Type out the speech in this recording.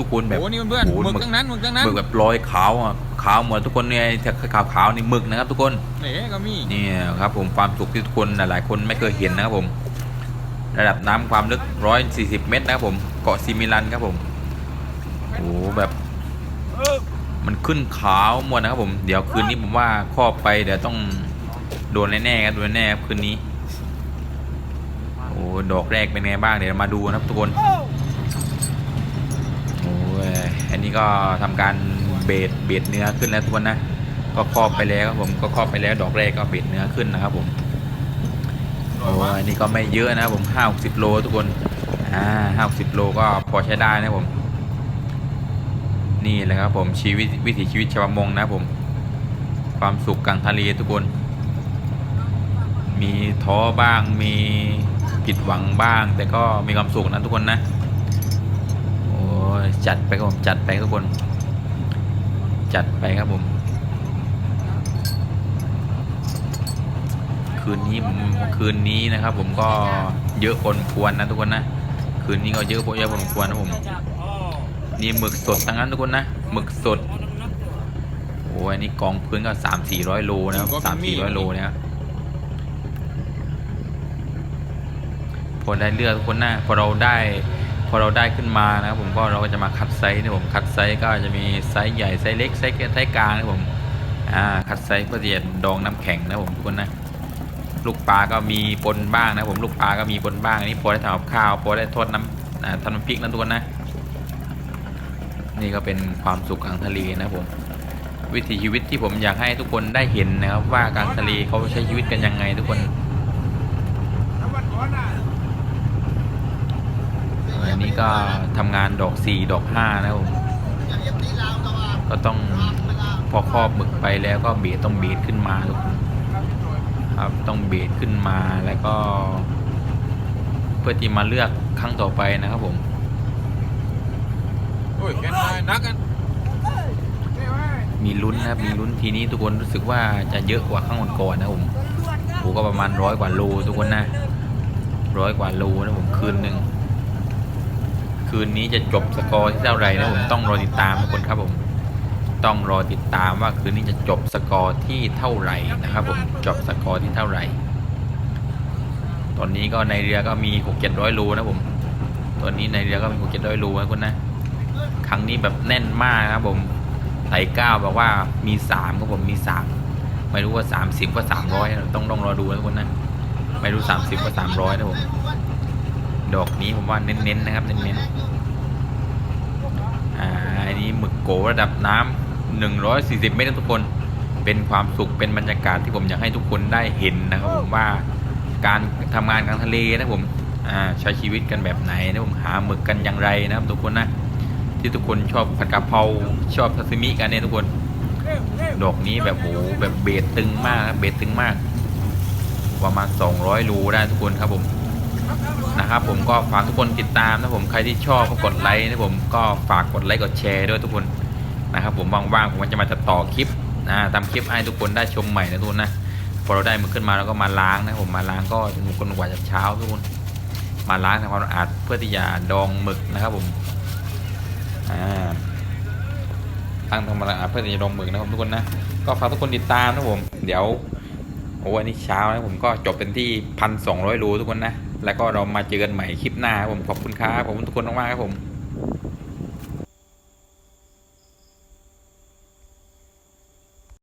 ทุกคนแบบโอ้นี่เพื่อนโอ้ๆโหหมึกทั้งนั้นหมึกทั้งนั้นหมึกแบบรอยขาวอะขาวหมดทุกคนเนี่ยขาวขาวๆนี่หมึกนะครับ ทุกคนเอ๋ก็มีนี่ครับผมความสุขที่ทุกคนหลายๆคนไม่เคยเห็นนะครับผม ระดับน้ำความลึก 140 เมตรนะครับผมเกาะซิมิลันครับผมโอ้โหแบบมันขึ้นขาวหมดนะครับผม เดี๋ยวคืนนี้ผมว่าครอบไปเดี๋ยวต้องโดนแน่ๆครับโดนแน่ๆครับคืนนี้โอ้ดอกแรกเป็นไงบ้างเดี๋ยวมาดูนะครับทุกคน โอ้ยอั นนี้ก็ทำการเบดเบดเนื้อขึ้นแล้วทุกคนนะ ก็ครอบไปแล้วครับผมก็ครอบไปแล้วดอกแรกก็เบดเนื้อขึ้นนะครับผมโอ้ยอันนี้ก็ไม่เยอะนะครับผมห้าสิบโลทุกคนอ่าห้าสิบโลก็พอใช้ได้นะผม นี่แหละครับผมชีวิตวิถีชีวิตชาวประมงนะผม ความสุขกลางทะเลทุกคน มีท้อบ้างมีผิดหวังบ้าง แต่ก็มีความสุขนะทุกคนนะ อ้ยจัดไปครับผมจัดไปทุกคน จัดไปครับผม คืนนี้ผมคืนนี้นะครับ ผมก็เยอะคนควรนะทุกคนนะคืนนี้ก็เยอะพอเยอะคนควรนะผมนี่หมึกสดทั้งนั้นทุกคนนะหมึกสดโอ้ยอันนี่กองพื้นก็สามสี่ร้อยโลนะครับสามสี่ร้อยโลนะครับพอได้เลือกทุกคนนะพอเราได้ พอเราได้ขึ้นมานะครับผมก็เราก็จะมาคัดไซส์นะผมคัดไซส์ก็จะมีไซส์ใหญ่ไซส์เล็กไซส์ไซส์กลางนะผมอ่าคัดไซส์เพื่อที่จะดองน้ำแข็งนะผมทุกคนนะลูกปลาก็มีปนบ้างนะผมลูกปลาก็มีปนบ้างอันนี้พอได้ทำกับข้าวพอได้ทอดน้ำทำน้ำพริกนะทุกคนนะ นี่ก็เป็นความสุขกลางทะเลนะผมวิถีชีวิตที่ผมอยากให้ทุกคนได้เห็นนะครับว่ากลางทะเลเขาใช้ชีวิตกันยังไงทุกคนอันนี้ ก็ทำงานดอกสี่ดอกห้านะครับผม ก็ต้องพอครอบหมึกไปแล้วก็เบียดต้องเบียดขึ้นมาทุกคนครับต้องเบียดขึ้นมาแล้วก็ เพื่อที่มาเลือกครั้งต่อไปนะครับผมโอ้ยแกนได้นักกันมีลุ้นนะครับมีลุ้นทีนี้ทุกคนรู้สึกว่าจะเยอะกว่าข้างก่อนๆนะผมโอ้ก็ประมาณร้อยกว่าโลทุกคนนะร้อยกว่าโลนะผมคืนหนึ่ง คืนนี้จะจบสกอร์ที่เท่าไหร่นะผมต้องรอติดตามทุกคนครับผม ต้องรอติดตามว่าคืนนี้จะจบสกอร์ที่เท่าไหร่นะครับ ผมจบสกอร์ที่เท่าไหร่ ตอนนี้ก็ในเรือก็มีหกเจ็ดร้อยโลนะผมตอนนี้ในเรือก็มีหกเจ็ดร้อยโลนะคุณนะครั้งนี้แบบแน่นมากนะครับผมไต่ก้าวบอกว่ามีสามครับผมมีสามไม่รู้ว่าสามสิบว่าสามร้อยต้องต้องรอดูนะทุกคนนะไม่รู้สามสิบว่าสามร้อยนะผม ดอกนี้ผมว่าเน้นๆนะครับเน้นๆอ่าอันนี้หมึกโกระดับน้ำหนึ่งร้อยสี่สิบเมตรทุกคน เป็นความสุขเป็นบรรยากาศที่ผมอยากให้ทุกคนได้เห็นนะครับผมว่าการทำงานกลางทะเลนะผมอ่าใช้ชีวิตกันแบบไหนนะผมหาหมึกกันอย่างไรนะครับทุกคนนะที่ทุกคนชอบผัดกะเพราชอบซาซิมิกันเนี่ยทุกคน ดอกนี้แบบโหแบบเบสตึงมากครับเบสตึงมาก ประมาณ 200รูได้ทุกคนครับผม นะครับผมก็ฝากทุกคนติดตามนะผมใครที่ชอบก็กดไลค์นะผมก็ฝากกดไลค์กดแชร์ด้วยทุกคนนะครับผมว่างๆผมก็จะมาจะต่อคลิปนะทำคลิปให้ทุกคนได้ชมใหม่นะทุกคนนะพอเราได้มันขึ้นมาเราก็มาล้างนะผมมาล้างก็ทุกคนกว่าจะเช้าทุกคนมาล้างทำความสะอาดเพื่อที่จะดองหมึกนะครับผมอ่าตั้งทำความาอาดเพื่อที่จะลงหมึกนะครับทุกคนนะก็ฝากทุกคนติดตามนะผม เดี๋ยวโอ้วันนี้เช้านะผมก็จบเป็นที่พันสองร้อยรูทุกคนนะ แล้วก็เรามาเจอกันใหม่คลิปหน้าครับผมขอบคุณครับผมทุกคนมากๆครับผม